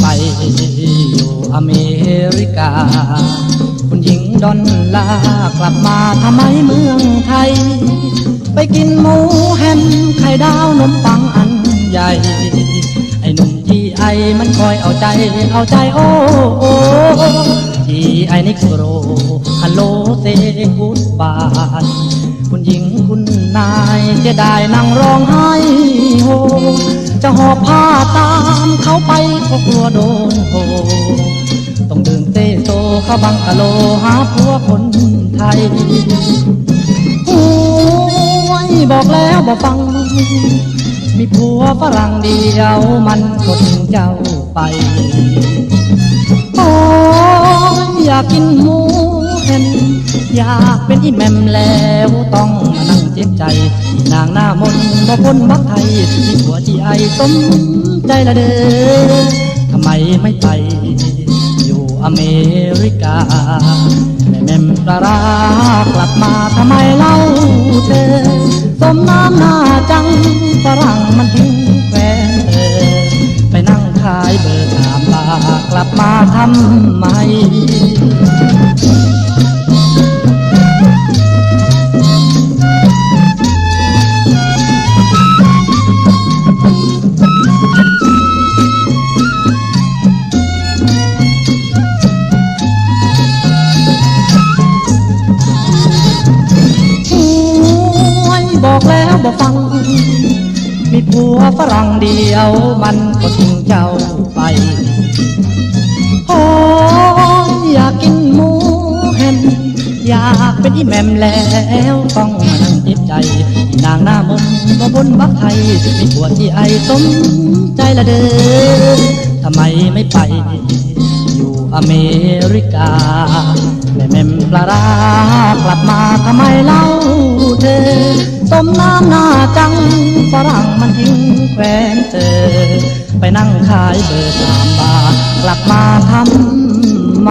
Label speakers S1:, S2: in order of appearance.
S1: ไปอยู่อเมริกา คุณหญิงดอนลากลับมาทำไมเมืองไทย ไปกินหมูแฮมไข่ดาวนมปังอันใหญ่ ไอ้หนุ่มที่ไอมันคอยเอาใจเอาใจโอ้โอ้ที่ไอนิกโรฮัลโลเซกุดบายคุณหญิงคุณนายเสียดายนั่งร้องไห้โฮจะหอบผ้าตา เขาไปก็กลัวโดนโหต้องเดินเตะโซเข้าบังกะโลหาผัวคนไทยโอ้ยบอกแล้วบอกฟัง มีผัวฝรั่งเดียวมันก็ทิ้งเจ้าไปโอ้ยอยากกินหมู อยากเป็นอีแมมแล้วต้องมานั่งเจ็บใจ นางหน้ามนบ่พ้นบักไทยมีผัวที่ไอสมใจละเด้อทำไมไม่ไป อยู่อเมริกาแม่แม่มปลาร้ากลับมาทำไมเล่าเธอสมน้ำหน้าจังฝรั่งมันทิ้งแควนเธอไปนั่งขายเบอร์ถามลากลับมาทำไม มีผัวฝรั่งเดียวมันก็ทิ้งเจ้าไปโอ้อยากกินหมูแฮมอยากเป็นอีแมมแล้วต้องมานั่งจ็บใจ นางหน้ามนต์ก็บนบักไทยมีผัวที่ไอสมใจละเด้อทำไมไม่ไป อยู่อเมริกาแม่แมมปลารากลับมาทำไมเล่าเธอต้มน้ำหน้าจัง ฝรั่งมันทิ้งแควนเจอ ไปนั่งขายเบอร์สามบาทกลับมาทำไม